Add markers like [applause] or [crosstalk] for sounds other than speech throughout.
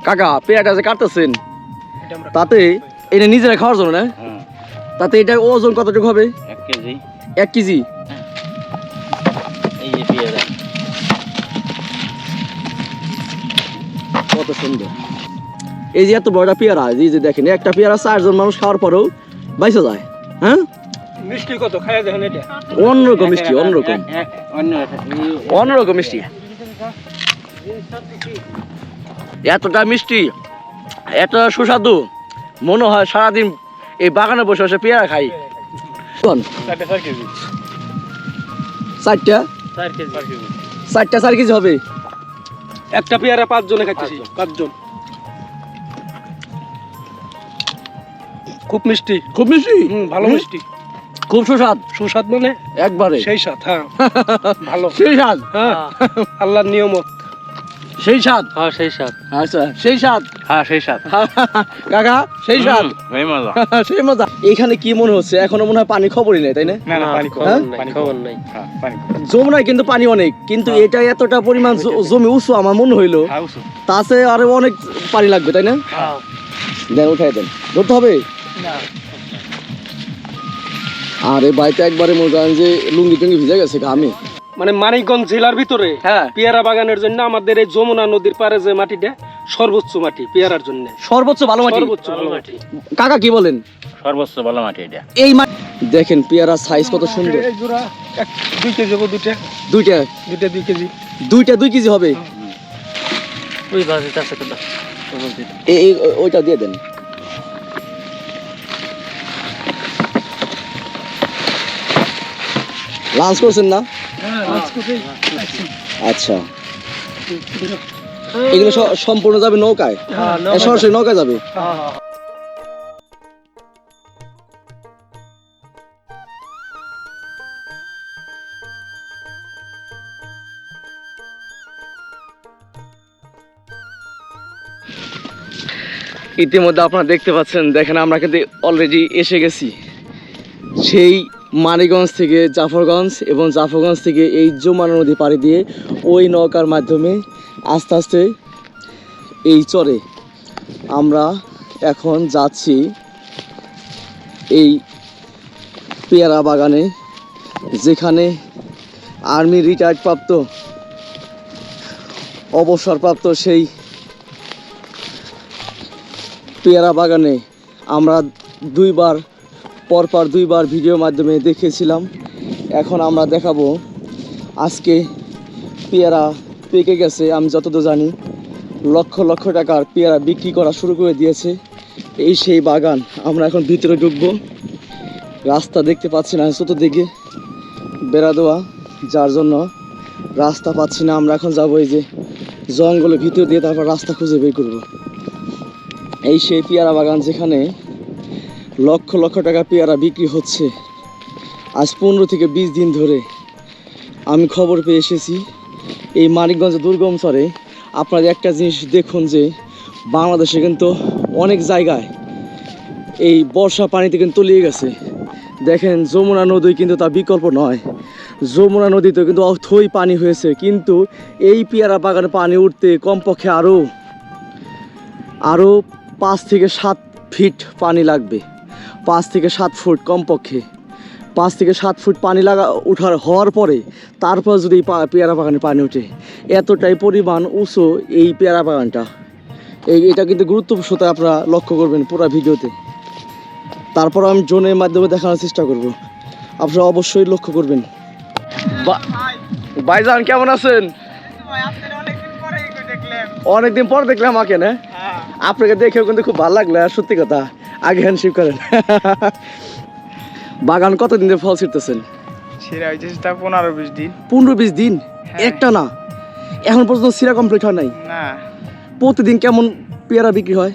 কাকা পেয়ারাটা যে কাটতেছেন তাতে এটা নিজেরা খাওয়ার জন্য না হ্যাঁ তাতে এটা ওজন কতটুকু হবে এক কেজি এক কেজি এই যে পেয়ারা কত সুন্দর এই যে এত বড়টা পেয়ারা এই যে দেখেন একটা পেয়ারা চারজন মানুষ খাওয়ার পরেও বাইসা যায় হ্যাঁ মিষ্টি কত খাইয়া দেখেন এটা অন্যরকম মিষ্টি অন্যরকম অন্যরকম মিষ্টি এতটা মিষ্টি এত সুস্বাদু মনে হয় সারাদিন এই বাগানে বসে বসে পেয়ারা খাই। চারটে চারটা? চার কেজি। হবে? একটা পেয়ারা পাঁচ জনে খাইতেছি পাঁচজন। খুব মিষ্টি। খুব মিষ্টি? হুম ভালো মিষ্টি। খুব সুস্বাদ? সুস্বাদ মানে? একবারে। সেই স্বাদ হ্যাঁ। [laughs] ভালো। সেই স্বাদ? হ্যাঁ। আল্লাহর নিয়মত। সেই স্বাদ? হ্যাঁ সেই স্বাদ। আচ্ছা সেই স্বাদ? হ্যাঁ সেই স্বাদ। [laughs] কাকা সেই স্বাদ? এই মজা। [laughs] সেই মজা। এখানে কি মনে হচ্ছে? এখনও মনে হয় পানি খবরই নেই তাই না? না না পানি হ্যাঁ? পানি খবর নাই। হ্যাঁ যমুনায় কিন্তু পানি অনেক। কিন্তু এটা এতটা পরিমাণ জমি উঁচু আমার মনে হইল। হ্যাঁ তাতে আরও অনেক পানি লাগবে তাই না? হ্যাঁ। দেন উঠাই দেন। ধরতে হবে? আর এই বাড়িতে একবারে মনে করেন যে লুঙ্গি টুঙ্গি ভিজে গেছে আমি। মানে মানিকগঞ্জ জেলার ভিতরে হ্যাঁ। পেয়ারা বাগানের জন্য আমাদের এই যমুনা নদীর পারে যে মাটিটা সর্বোচ্চ মাটি পেয়ারার জন্য। সর্বোচ্চ ভালো মাটি? সর্বোচ্চ ভালো মাটি। কাকা কি বলেন? সর্বোচ্চ ভালো মাটি এটা। এই মাটি দেখেন পেয়ারা সাইজ কত সুন্দর। এই জোড়া এক দুই কেজি হব দুইটা। দুইটা? দুইটা দুই কেজি। দুইটা দুই কেজি হবে? ওই আছে কত এই এই- ওইটা দিয়ে দেন। লাঞ্চ করছেন না? আচ্ছা। এগুলো সম্পূর্ণ যাবে নৌকায়? সরাসরি নৌকায় যাবে? ইতিমধ্যে আপনারা দেখতে পাচ্ছেন দেখেন আমরা কিন্তু অলরেডি এসে গেছি। সেই মানিগঞ্জ থেকে জাফরগঞ্জ এবং জাফরগঞ্জ থেকে এই যমুনা নদী পাড়ি দিয়ে ওই নৌকার মাধ্যমে আস্তে আস্তে এই চরে আমরা এখন যাচ্ছি এই পেয়ারা বাগানে, যেখানে আর্মি রিটায়ার্ড প্রাপ্ত, অবসরপ্রাপ্ত সেই পেয়ারা বাগানে আমরা দুইবার পরপর দুইবার ভিডিওর মাধ্যমে দেখিয়েছিলাম এখন আমরা দেখাবো আজকে পেয়ারা পেকে গেছে, আমি যতদূর জানি। লক্ষ লক্ষ টাকার পেয়ারা বিক্রি করা শুরু করে দিয়েছে। এই সেই বাগান, আমরা এখন ভিতরে ঢুকবো। রাস্তা দেখতে পাচ্ছি না চতুর্দিকে বেড়া দেওয়া যার জন্য রাস্তা পাচ্ছি না। আমরা এখন যাব এই যে জঙ্গলের ভিতর দিয়ে তারপর রাস্তা খুঁজে বের করব। এই সেই পেয়ারা বাগান যেখানে লক্ষ লক্ষ টাকা পেয়ারা বিক্রি হচ্ছে। আজ পনেরো থেকে বিশ দিন ধরে আমি খবর পেয়ে এসেছি এই মানিকগঞ্জ দুর্গম চরে। আপনারা একটা জিনিস দেখুন যে বাংলাদেশে কিন্তু অনেক জায়গায় এই বর্ষা পানিতে কিন্তু তলিয়ে গেছে। দেখেন, যমুনা নদী কিন্তু তা বিকল্প নয়। যমুনা নদীতে কিন্তু অথই পানি হয়েছে, কিন্তু এই পেয়ারা বাগানে পানি উঠতে কমপক্ষে আরও আরও পাঁচ থেকে সাত ফিট পানি লাগবে। পাঁচ থেকে সাত ফুট কমপক্ষে। পাঁচ থেকে সাত ফুট পানি লাগা উঠার হওয়ার পরে তারপর যদি পেয়ারা বাগানে পানি ওঠে এতটাই পরিমাণ উঁচু এই পেয়ারা বাগানটা। এই এটা কিন্তু গুরুত্বপূর্ণ আপনারা লক্ষ্য করবেন পুরো ভিডিওতে। তারপর আমি জোনের মাধ্যমে দেখানোর চেষ্টা করব। আপনারা অবশ্যই লক্ষ্য করবেন। ভাইজান কেমন আছেন? অনেকদিন পর দেখলাম আমাকে না? আপনাকে দেখেও কিন্তু খুব ভালো লাগল আর সত্যি কথা। আগে হ্যান্ডশিপ করেন। বাগান কতদিন ধরে ফল ছিটতেছেন? সেরা হয়েছে তা পনেরো বিশ দিন। পনেরো বিশ দিন? একটা না? এখন পর্যন্ত সিরা কমপ্লিট হয় নাই? না। প্রতিদিন কেমন পেয়ারা বিক্রি হয়?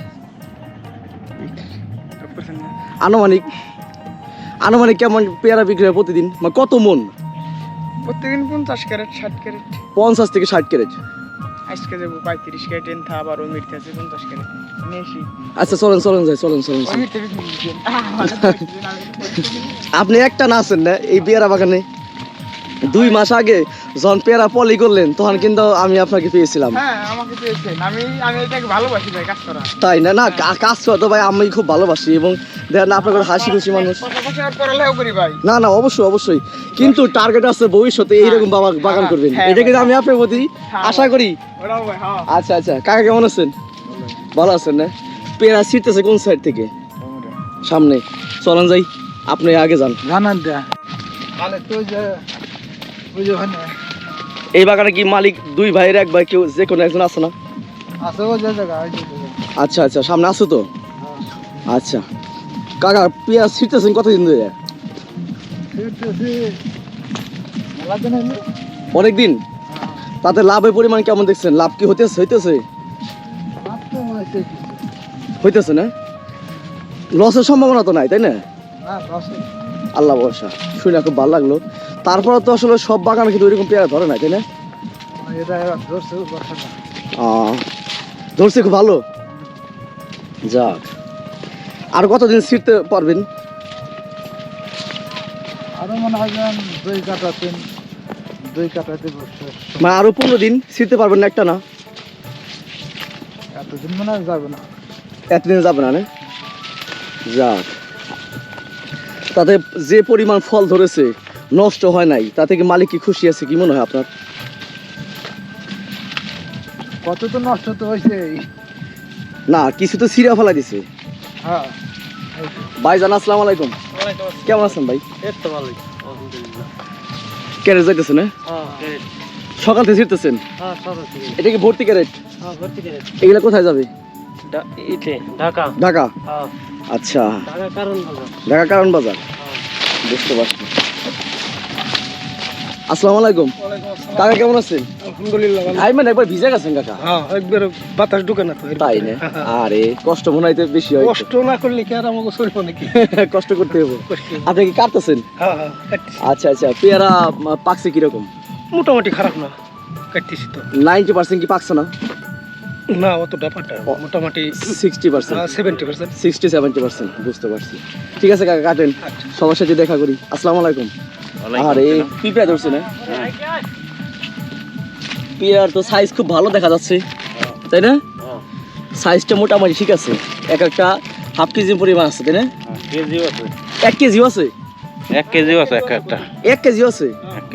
আনুমানিক আনুমানিক কেমন পেয়ারা বিক্রি হয় প্রতিদিন? মানে কত মন? প্রত্যেকদিন পঞ্চাশ ক্যারেট ষাট ক্যারেট। পঞ্চাশ থেকে ষাট ক্যারেট। আজকে যাব পঁয়ত্রিশ ক্যারেট এনথা আবার ওই মিটতে আছে পঞ্চাশ আসি। আচ্ছা চলেন চলেন যাই চলেন চলেন আপনি একটা না আছেন না এই পেয়ারা বাগানে? দুই মাস আগে যখন পেয়ারা পলি করলেন তখন কিন্তু আমি আপনাকে পেয়েছিলাম। হ্যাঁ তাই না? না কাজ করা তো ভাই আমি খুব ভালোবাসি এবং দেখেন আপনার হাসি খুশি মানুষ। করি ভাই। না না অবশ্যই অবশ্যই। কিন্তু টার্গেট আছে ভবিষ্যতে এইরকম বাবা বাগান করবেন। হ্যাঁ, এটা কিন্তু আমি আপনার প্রতি হ্যাঁ, আশা করি। হ্যাঁ আচ্ছা আচ্ছা কাকা কেমন আছেন? ভালো আছেন না? পেয়ারা ছিটতেছে কোন সাইড থেকে? সামনে। চলেন যাই আপনি আগে যান। এই বাগানে কি মালিক দুই ভাইয়ের এক ভাই কেউ যে কোনো একজন আছে না। আচ্ছা আচ্ছা সামনে আছে তো? আচ্ছা। কাকা পেঁয়াজ ছিটতেছেন কতদিন ধরে? ফিরতেছি তাতে লাভের পরিমাণ কেমন দেখছেন? লাভ কি হইতেছে? হইতেছে। হইতেছে না? লসের সম্ভাবনা তো নাই তাই না? না আল্লাহ ভরসা। শুনে খুব ভালো লাগল। তারপরে তো আসলে সব বাগানে কিন্তু ওইরকম পেয়ারা ধরে না তাই না? ধরছে খুব ভালো? যাক। আর কতদিন ছিটতে পারবেন? আরও মনে হয় দুই কাটা তিন দুই কাটাতে বসছে মানে আরও পনেরো দিন ছিটতে পারবেন না একটা না? এতদিন মনে হয় যাবে না। এতদিন যাবে না না? যাক। তাতে যে পরিমাণ ফল ধরেছে নষ্ট হয় নাই তাতে কি মালিক কি খুশি আছে কি মনে হয় আপনার? কত তো নষ্ট তো হয়েছে। না কিছু তো সিরিয়া ফেলা দিছে। হ্যাঁ। ভাই জান আসসালামু আলাইকুম। কেমন আছেন ভাই? এই তো ভালোই। আলহামদুলিল্লাহ ক্যারেট যাইতেছে না? হ্যাঁ সকাল থেকে ছিটতেছেন? হ্যাঁ এটা কি ভর্তি ক্যারেট? হ্যাঁ এগুলা কোথায় যাবে? ঢাকা। ঢাকা? হ্যাঁ। আচ্ছা। ঢাকা কারণ ভালো ঢাকা কারণ বাজার? বুঝতে পারছি। আসসালামু আলাইকুম। কাকা কেমন আছেন? আলহামদুলিল্লাহ ভালো। আই মানে একবার ভিজে গেছেন কাকা? হ্যাঁ একবার বাতাস ঢুকে না তো তাই না? আরে কষ্ট মনে হইতে বেশি হয় কষ্ট না করলে কি আর আমাকে চলবো নাকি? [laughs] কষ্ট করতে হবে। আপনি কি কাটতেছেন? হ্যাঁ হ্যাঁ আচ্ছা আচ্ছা পেয়ারা পাকছে কীরকম? মোটামুটি খারাপ না কাটতেছি তো। নাইনটি পার্সেন্ট কি পাকছে না? না অতটা পাটা মোটামুটি sixty percent. Seventy percent. Sixty seventy percent বুঝতে পারছি। ঠিক আছে কাকা কাটেন। সবার সাথে দেখা করি। আসসালামু আলাইকুম। আরে পিঁপড়া ধরছে না পিয়ার তো সাইজ খুব ভালো দেখা যাচ্ছে তাই না? সাইজটা মোটামুটি ঠিক আছে এক একটা হাফ কেজি পরিমাণ আছে তাই না? কেজিও আছে। এক কেজিও আছে? এক কেজিও আছে এক একটা। এক কেজিও আছে?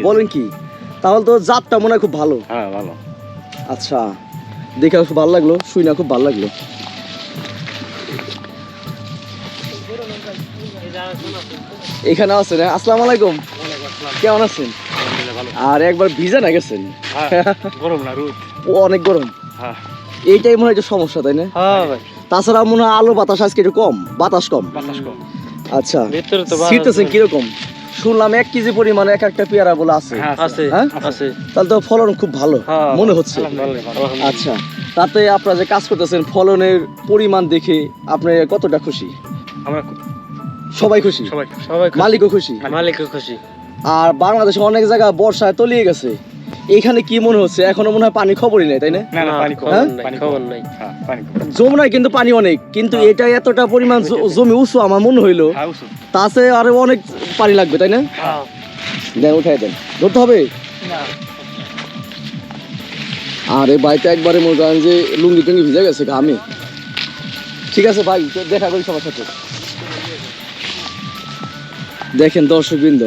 বলেন কি তাহলে তো জাতটা মনে হয় খুব ভালো। হ্যাঁ ভালো। আচ্ছা দেখে খুব ভালো লাগল শুই না খুব ভালো লাগল। এখানে আছে না? আসসালামু আলাইকুম। কেমন আছেন? আর একবার ভিজে না গেছেন? গরম না রোদ। ও অনেক গরম। হ্যাঁ। এইটাই মনে হয় সমস্যা তাই না? হ্যাঁ তাছাড়া মনে হয় আলো বাতাস আজকে একটু কম বাতাস কম। আচ্ছা শীতেছেন কীরকম? শুনলাম এক কেজি পরিমাণে এক একটা পেয়ারা বলে আছে। হ্যাঁ? তাহলে তো ফলন খুব ভালো হ্যাঁ, মনে হচ্ছে। আচ্ছা তাতে আপনারা যে কাজ করতেছেন ফলনের পরিমাণ দেখে আপনি কতটা খুশি? আমরা সবাই খুশি? সবাই। মালিকও খুশি? মালিকও খুশি। আর বাংলাদেশে অনেক জায়গা বর্ষায় তলিয়ে গেছে। এখানে কি মনে হচ্ছে? এখনও মনে হয় পানি খবরই নেই তাই না? না না পানি কম হ্যাঁ? খবর নাই পানি খবর কম। নাই। হ্যাঁ পানি কম যমুনায় কিন্তু পানি অনেক কিন্তু এটা এতটা পরিমাণ জমি উঁচু আমার মনে হইল। হ্যাঁ তাতে আরও অনেক পানি লাগবে তাই না? হ্যাঁ। দেন উঠাই দেন। ধরতে হবে? আরে ভাইটা একবারে মনে করেন যে লুঙ্গি টুঙ্গি ভিজে গেছে ঘামে ঠিক আছে ভাই দেখা করি সবার সাথে। দেখেন দর্শকবৃন্দ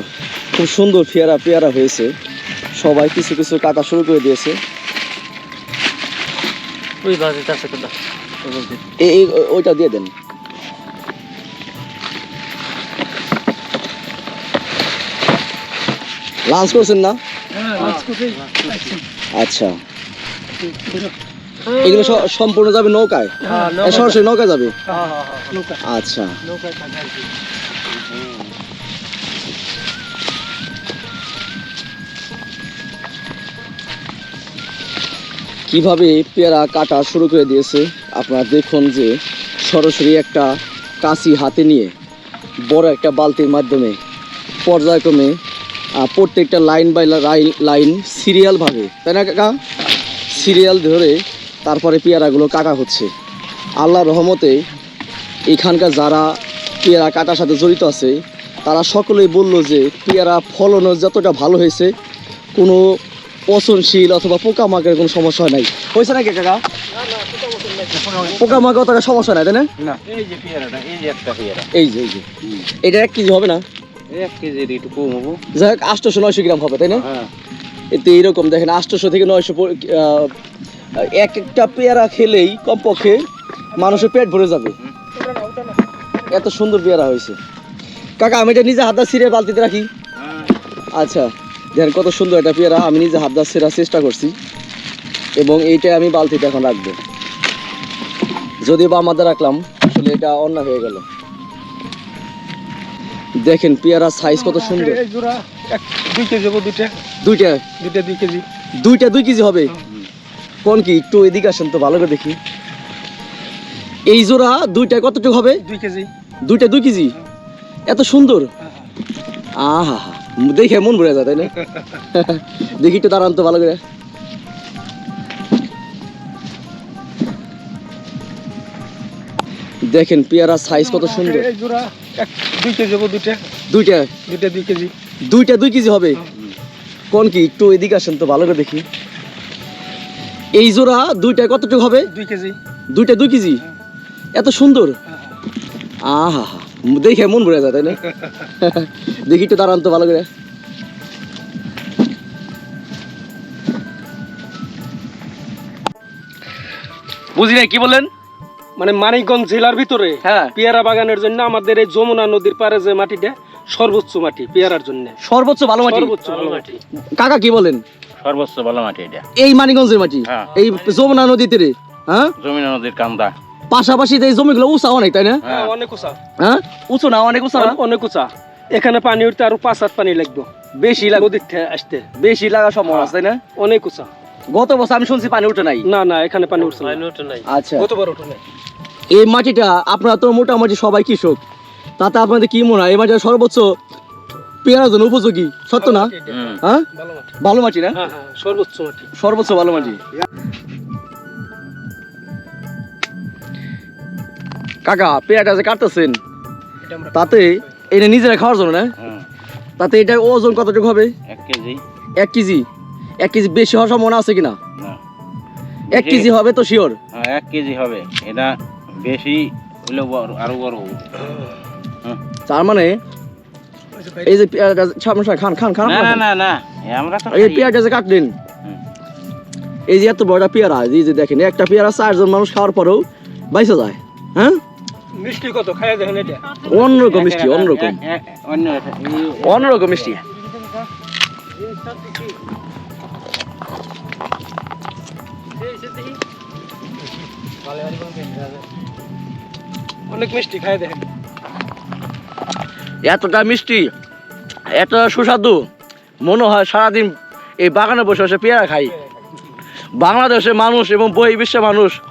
খুব সুন্দর পেয়ারা পেয়ারা হয়েছে। সবাই কিছু কিছু কাটা শুরু করে দিয়েছে। এই ওইটা দিয়ে দেন। লাঞ্চ করছেন না? আচ্ছা। এগুলো সম্পূর্ণ যাবে নৌকায়? হ্যাঁ সরাসরি নৌকায় যাবে? হ্যাঁ হ্যাঁ আচ্ছা। কীভাবে পেয়ারা কাটা শুরু করে দিয়েছে, আপনারা দেখুন যে সরাসরি একটা কাঁচি হাতে নিয়ে বড় একটা বালতির মাধ্যমে পর্যায়ক্রমে প্রত্যেকটা লাইন বাই লাইন লাইন সিরিয়ালভাবে তাই না কাকা? সিরিয়াল ধরে তারপরে পেয়ারাগুলো কাটা হচ্ছে। আল্লাহ রহমতে এখানকার যারা পেয়ারা কাটার সাথে জড়িত আছে, তারা সকলেই বলল যে পেয়ারা ফলনও যতটা ভালো হয়েছে, কোনো পচনশীল অথবা পোকামাকড়ের কোনো সমস্যা নাই। হয়েছে নাকি কাকা? পোকা পোকামাকড় অতটা সমস্যা নাই তাই না? এই যে পেয়ারাটা এই যে একটা পেয়ারা। এই যে এই যে। এটা এক কেজি হবে না? এক কেজির একটু কম হব। যাই হোক আটশোশো নয়শো গ্রাম হবে তাই না? হ্যাঁ। এতে এইরকম দেখেন আটশোশো থেকে নয়শো এক একটা পেয়ারা খেলেই কমপক্ষে মানুষের পেট ভরে যাবে। এত সুন্দর পেয়ারা হয়েছে। কাকা আমি এটা নিজে হাতটা ছিঁড়ে বালতিতে রাখি। আচ্ছা। দেখেন কত সুন্দর একটা পেয়ারা আমি নিজে হাত হাতটা সেরার চেষ্টা করছি। এবং এইটা আমি বালতিতে এখন রাখব। যদি বা আমাদের রাখলাম আসলে এটা অন্য হয়ে গেল। দেখেন পেয়ারা সাইজ কত সুন্দর। দুই কেজি হব দুইটা। দুইটা? দুইটা দুই কেজি। দুইটা দুই কেজি হবে? কোন কি একটু এদিকে আসেন তো ভালো করে দেখি। এই জোড়া দুইটা কতটুকু হবে? দুই কেজি। দুইটা দুই কেজি? এত সুন্দর? আহা হা। দেখে মন ভরে যায় তাই না? [laughs] দেখি একটু দাঁড়ান তো ভালো করে। দেখেন পেয়ারা সাইজ কত সুন্দর। এই দুই কেজি হব দুইটা। দুইটা? দুইটা দুই কেজি। দুইটা দুই কেজি হবে? কোন কি একটু এদিকে আসেন তো ভালো করে দেখি। এই জোড়া দুইটা কতটুকু হবে? দুই কেজি। দুইটা দুই কেজি? এত সুন্দর? আহা হা দেখে মন ভরে যায় তাই না? [laughs] দেখি একটু দাঁড়ান তো ভালো করে। বুঝি নাই কি বললেন? মানে মানিকগঞ্জ জেলার ভিতরে হ্যাঁ। পেয়ারা বাগানের জন্য আমাদের এই যমুনা নদীর পারে যে মাটিটা সর্বোচ্চ মাটি পেয়ারার জন্য। সর্বোচ্চ ভালো মাটি? সর্বোচ্চ ভালো মাটি। কাকা কি বলেন? সর্বোচ্চ ভালো মাটি এটা। এই মানিকগঞ্জের মাটি? হ্যাঁ। এই যমুনা নদীতে রে হ্যাঁ? জমিনা নদীর কান্দা। পাশাপাশি এই জমিগুলো উঁচা অনেক তাই না? হ্যাঁ অনেক উঁচা। হ্যাঁ? উঁচু না অনেক উঁচা না? অনেক- উঁচা। এখানে পানি উঠতে আরও পাঁচ হাত পানি লাগবে। বেশি লাগে নদীর থেকে আসতে। বেশি লাগা সম্ভাবনা আছে তাই না? অনেক উঁচা। গত বছর আমি শুনছি পানি উঠে নাই। না না এখানে পানি উঠছে না। আচ্ছা। গতবার উঠে নাই। এই মাটিটা আপনারা তো মোটামুটি সবাই কৃষক। তাতে আপনাদের কি মনে হয়? এই মাটিটা সর্বোচ্চ পেয়ারার জন্য উপযোগী? সত্য না? হ্যাঁ? ভালো মাটি না? হ্যাঁ হ্যাঁ সর্বোচ্চ মাটি। সর্বোচ্চ ভালো মাটি। কাকা পেয়ারটা যে কাটতেছেন। তাতে এটা নিজেরা খাওয়ার জন্য না? তাতে এটা ওজন কতটুকু হবে? এক কেজি। এক কেজি? এক কেজি বেশি হওয়ার সম্ভাবনা আছে কিনা? এক কেজি হবে তো শিওর হ্যাঁ এক কেজি হবে। এটা বেশি হইলেও বড়- আরও বড় হবে। তার মানে এই যে সামনে খান খান খান না না না আমরা তো এই খাই। পেয়ারটা যে কাটলেন। এই যে এত বড় পেয়ারা এই যে দেখেন একটা পেয়ারা চারজন মানুষ খাওয়ার পরেও বাইসে যায় হ্যাঁ? মিষ্টি কত? খাইয়া দেখেন এটা। অন্যরকম মিষ্টি অন্যরকম। এক- এক- অন্য একটা- এই- অন্যরকম মিষ্টি। অনেক মিষ্টি দেখেন। এতটা মিষ্টি এত সুস্বাদু মনে হয় সারাদিন এই বাগানে বসে বসে পেয়ারা খাই। বাংলাদেশের মানুষ এবং বই বিশ্বের মানুষ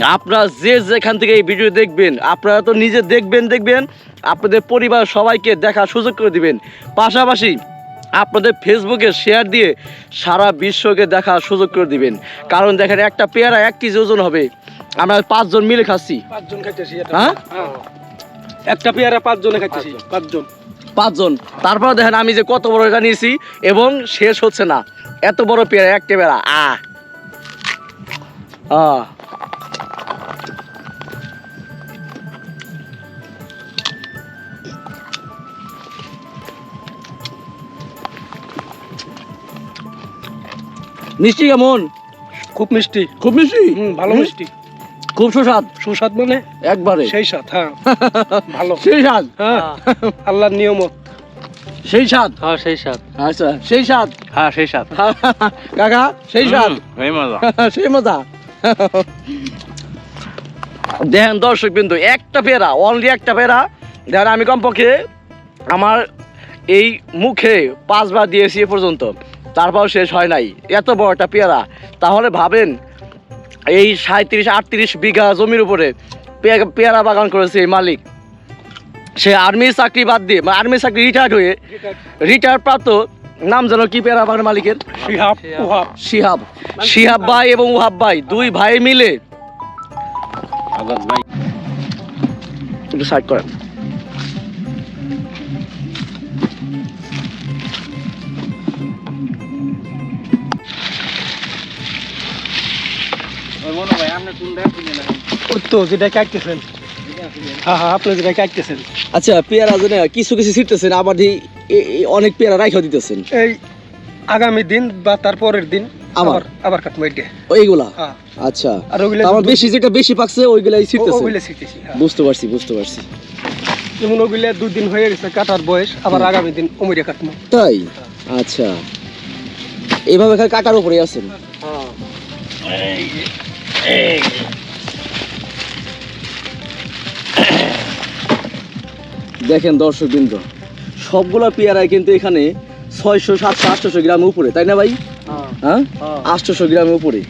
আপনারা যে যেখান থেকে এই ভিডিও দেখবেন আপনারা তো নিজে দেখবেন দেখবেন আপনাদের পরিবার সবাইকে দেখার সুযোগ করে দিবেন। পাশাপাশি আপনাদের ফেসবুকে শেয়ার দিয়ে সারা বিশ্বকে দেখার সুযোগ করে দিবেন। কারণ দেখেন একটা পেয়ারা এক কেজি ওজন হবে। আমরা পাঁচজন মিলে খাচ্ছি। পাঁচজন খাইতেছি হ্যাঁ? হ্যাঁ। একটা পেয়ারা পাঁচজনে খাইতেছি। পাঁচজন। পাঁচজন। তারপর দেখেন আমি যে কত বড় এটা নিয়েছি এবং শেষ হচ্ছে না। এত বড় পেয়ারা একটা পেয়ারা আ আ। মিষ্টি কেমন? খুব মিষ্টি। খুব মিষ্টি? হুম ভালো মিষ্টি। খুব সুস্বাদ? সুস্বাদ মানে? একবারে। সেই স্বাদ হ্যাঁ। [laughs] ভালো। সেই স্বাদ? হ্যাঁ [laughs] আল্লাহর নিয়মত। সেই স্বাদ? হ্যাঁ সেই স্বাদ। আচ্ছা সেই স্বাদ? হ্যাঁ সেই স্বাদ। [laughs] কাকা সেই স্বাদ? এই মজা। সেই মজা। দেখেন দর্শক বিন্দু একটা পেয়ারা অনলি একটা পেয়ারা। দেখেন আমি কমপক্ষে আমার এই মুখে পাঁচবার দিয়েছি এ পর্যন্ত। তারপর শেষ হয় নাই। এত বড় একটা পেয়ারা। তাহলে ভাবেন এই সাঁত্রিশ আটত্রিশ বিঘা জমির উপরে পেয়ারা বাগান করেছে এই মালিক। সে আর্মি চাকরি বাদ দিয়ে মানে আর্মি চাকরি রিটায়ার্ড হয়ে রিটায়ার প্রাপ্ত নাম যেন কি পেয়ারা বাগান মালিকের? শিহাব উহাব। শিহাব। শিহাব ভাই এবং ওহাব ভাই দুই ভাই মিলে একটু সাইড করেন। তো যেটা কাটতেছেন। হ্যাঁ হ্যাঁ আপনি যেটা কাটতেছেন। আচ্ছা পেয়ারা জন্য কিছু কিছু ছিটতেছেন আবার এই- এই- এই অনেক পেয়ারা রাইখা দিতেছেন। এই আগামী দিন বা তারপরের দিন আবার? আবার আবার কাটবো এটা এইগুলা? আচ্ছা। আর ওগুলা আমার বেশি যেটা বেশি পাকছে ওইগুলাই ছিটতেছে ওগুলো শিখতেছি হ্যাঁ। বুঝতে পারছি বুঝতে পারছি। যেমন ওগুলো দুই দিন হয়ে গেছে কাটার বয়স আবার আগামী দিন কাটবো। তাই? আচ্ছা। এইভাবে খালি কাটার উপরে আছেন? দেখেন দর্শক বিন্দু সবগুলা পেয়ারায় কিন্তু এখানে ছয়শো সাতশো আটশোশো গ্রাম উপরে তাই না ভাই? হ্যাঁ। আটশোশো গ্রামের উপরে।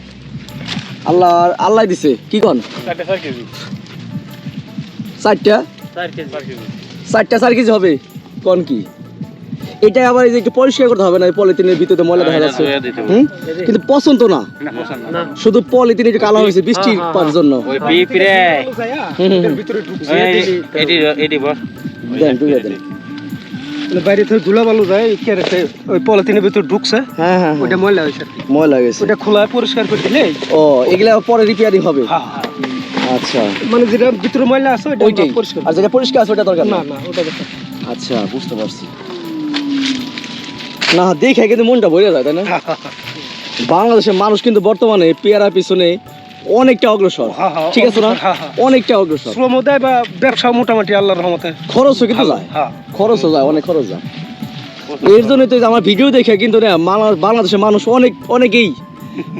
আল্লাহ আল্লাহ দিছে কি কন? চারটে চারটা চার কেজি হবে কন কি? এটা আবার এই যে একটু পরিষ্কার করতে হবে না পলিথিনের ভিতরে ময়লা দেখা যাচ্ছে। হুম? কিন্তু পছন্দ না। না শুধু পলিথিন একটু কালো হয়েছে বৃষ্টি জন্য। ভিতরে ঢুকছে এটি এটি বস। দেন ডুবে দেন। বাইরে থেকে ধুলা বালু যায় কেরেতে ওই পলিথিনের ভিতরে ঢুকছে। হ্যাঁ হ্যাঁ ওইটা হ্যাঁ। ময়লা হয়েছে। ময়লা গেছে ওইটা খোলা পরিষ্কার করে দিলে। ও এগুলা পরে রিপেয়ারিং হবে? হ্যাঁ হ্যাঁ। আচ্ছা। মানে যেটা ভিতরে ময়লা আছে ওইটা পরিষ্কার আর যেটা পরিষ্কার আছে ওটা দরকার না না না ওটা আচ্ছা বুঝতে পারছি। না দেখে কিন্তু মনটা ভরে যায় তাই না? বাংলাদেশের মানুষ কিন্তু বর্তমানে পেয়ারা পিছনে অনেকটা অগ্রসর। হ্যাঁ, হ্যাঁ, ঠিক আছে না? হ্যাঁ, হ্যাঁ। অনেকটা অগ্রসর। শ্রম দেয় বা ব্যবসা মোটামুটি আল্লাহর রহমতে। খরচও কিন্তু যায়। হ্যাঁ। খরচও যায় অনেক খরচ যায়। এর জন্য তো আমার ভিডিও দেখে কিন্তু না বাংলাদেশের মানুষ অনেক অনেকেই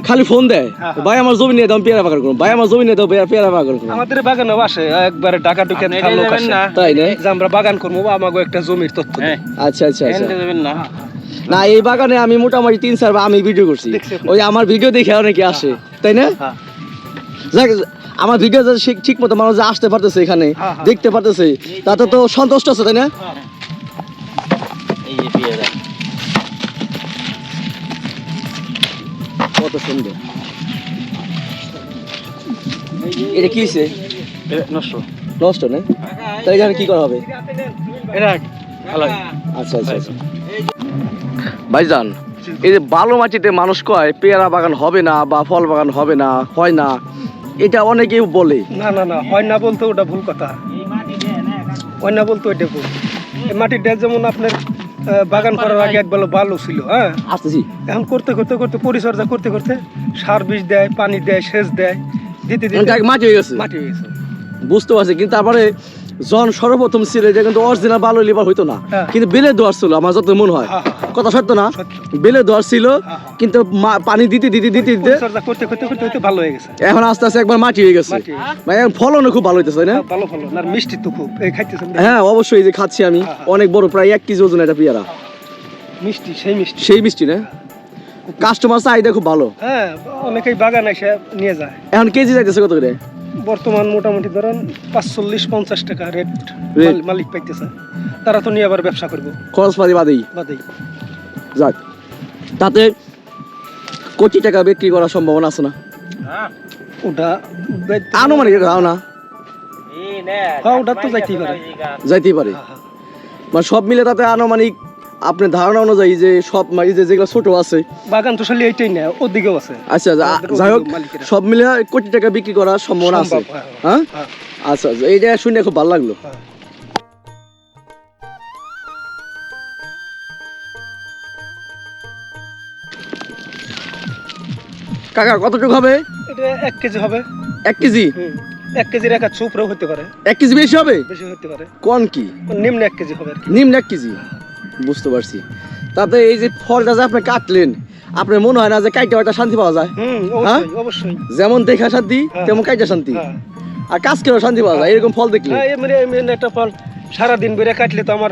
খালি ফোন দেয় হ্যাঁ, হ্যাঁ। ভাই আমার জমি নিয়ে দাও পেয়ারা বাগান করুন। ভাই আমার জমি নিয়ে দাও পেয়ারা- বাগান করুন। আমাদের বাগানে আসে একবারে না। তাই না? আমরা বাগান করব বা আমাকে একটা জমির তথ্য হ্যাঁ। আচ্ছা আচ্ছা আচ্ছা। না। না এই বাগানে আমি মোটামুটি তিন চার আমি ভিডিও করছি। ওই আমার ভিডিও দেখে অনেকে আসে তাই না? হ্যাঁ। যাক আমার ভিডিও ঠিক- মতো মানুষ আসতে পারতেছে এখানে হ্যাঁ, হ্যাঁ। দেখতে পারতেছে তাতে তো সন্তুষ্ট আছে তাই না? কত সুন্দর। এটা কি হয়েছে নষ্ট। নষ্ট না? তাই এখানে কি করা হবে? আচ্ছা আচ্ছা আচ্ছা। ভাইজান এই যে বালু মাটিতে মানুষ কয় পেয়ারা বাগান হবে না বা ফল বাগান হবে না হয় না এটা অনেকেই বলে। না না না হয় না বলতে ওটা ভুল কথা। হয় না বলতে ওইটা ভুল। এই মাটিটা যেমন আপনার বাগান করার আগে একবার ভালো ছিল হ্যাঁ? আসতেছি এখন করতে করতে করতে পরিচর্যা করতে করতে সার বিষ দেয় পানি দেয় সেচ দেয় দিতে দিতে মাটি হয়ে গেছে। মাটি হয়ে গেছে। বুঝতে পারছি কিন্তু তারপরে জন সর্বপ্রথম ছিল এটা কিন্তু অরিজিনাল ভালো লিভার হইতো না। হ্যাঁ। কিন্তু বেলে দোয়ার ছিল আমার যত মনে হ্যাঁ, হ্যাঁ, হ্যাঁ। কথা সত্য না। বেলে দোয়ার ছিল। কিন্তু পানি দিতে দিতে দিতে দিতে করতে করতে করতে করতে ভালো হয়ে গেছে। এখন আস্তে আস্তে একবার মাটি হয়ে গেছে। মানে ফলনও খুব ভালো হইতেছে না? হ্যাঁ, ভালো ভালো না মিষ্টি তো খুব। খাইতেছেন হ্যাঁ অবশ্যই যে খাচ্ছি আমি। হ্যাঁ, হ্যাঁ। অনেক বড় প্রায় এক কেজি ওজন এটা পেয়ারা। মিষ্টি সেই মিষ্টি। সেই মিষ্টি না? কাস্টমার চাহিদা খুব ভালো। হ্যাঁ অনেকেই বাগান এসে নিয়ে যায়। এখন কেজি যাইতেছে কত করে? বর্তমান মোটামুটি ধরেন পাঁচচল্লিশ পঞ্চাশ টাকা রেট মালিক পাইতেছে। তারা তো নিয়ে আবার ব্যবসা করব। খরচ পাতি বাদেই। বাদেই। যাক। তাতে কোটি টাকা বিক্রি করার সম্ভাবনা আছে না? ওটা আনুমানিক এটা ধারণা হ্যাঁ, ওটা তো যাইতেই পারে। যাইতেই পারে। হ্যাঁ, হ্যাঁ। মানে সব মিলে তাতে আনুমানিক আপনার ধারণা অনুযায়ী যে সব মানে যে যেগুলো ছোট আছে বাগান তো এইটাই না ওদিকেও আছে। আচ্ছা যাই হোক সব মিলে কোটি টাকা বিক্রি করার সম্ভাবনা আছে। হ্যাঁ, হ্যাঁ। হ্যাঁ। আচ্ছা আচ্ছা এইটা শুনে খুব ভালো লাগল। কাকা কতটুকু হবে? এটা এক কেজি হবে। এক কেজি? এক কেজির একা চুপড়েও হতে পারে। এক কেজি বেশি হবে? বেশি হতে পারে। কোন কি? নিম্ন এক কেজি হবে আর কি। নিম্ন এক কেজি? বুঝতে পারছি। তাতে এই যে ফলটা যে আপনি কাটলেন আপনার মনে হয় না যে কাইটা একটা শান্তি পাওয়া যায়? হ্যাঁ? অবশ্যই যেমন দেখা শান্তি হ্যাঁ। তেমন কাইটা শান্তি। হ্যাঁ। আর কাজ করেও শান্তি পাওয়া যায় এরকম ফল দেখলে? হ্যাঁ একটা ফল সারাদিন বেড়ে কাটলে তো আমার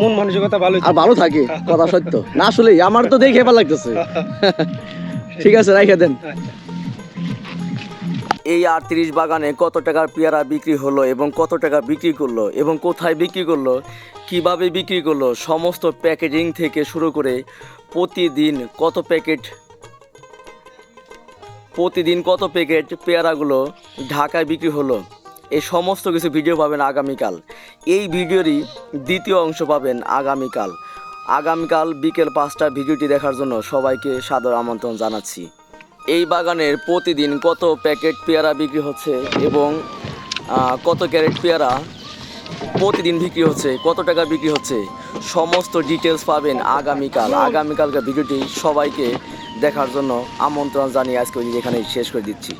মন মানসিকতা ভালো আর ভালো থাকে কথা সত্য। না আসলে আমার তো দেখে ভালো লাগতেছে। [laughs] ঠিক আছে, রাইখে দেন। এই আটত্রিশ বাগানে কত টাকার পেয়ারা বিক্রি হলো এবং কত টাকা বিক্রি করল এবং কোথায় বিক্রি করল, কীভাবে বিক্রি করল, সমস্ত প্যাকেজিং থেকে শুরু করে প্রতিদিন কত প্যাকেট, প্রতিদিন কত প্যাকেট পেয়ারাগুলো ঢাকায় বিক্রি হলো এই সমস্ত কিছু ভিডিও পাবেন আগামীকাল। এই ভিডিওরই দ্বিতীয় অংশ পাবেন আগামীকাল। আগামীকাল বিকেল পাঁচটা ভিডিওটি দেখার জন্য সবাইকে সাদর আমন্ত্রণ জানাচ্ছি। এই বাগানের প্রতিদিন কত প্যাকেট পেয়ারা বিক্রি হচ্ছে এবং কত ক্যারেট পেয়ারা প্রতিদিন বিক্রি হচ্ছে, কত টাকা বিক্রি হচ্ছে, সমস্ত ডিটেলস পাবেন আগামীকাল। আগামীকালকার ভিডিওটি সবাইকে দেখার জন্য আমন্ত্রণ জানিয়ে আজকে এখানেই শেষ করে দিচ্ছি।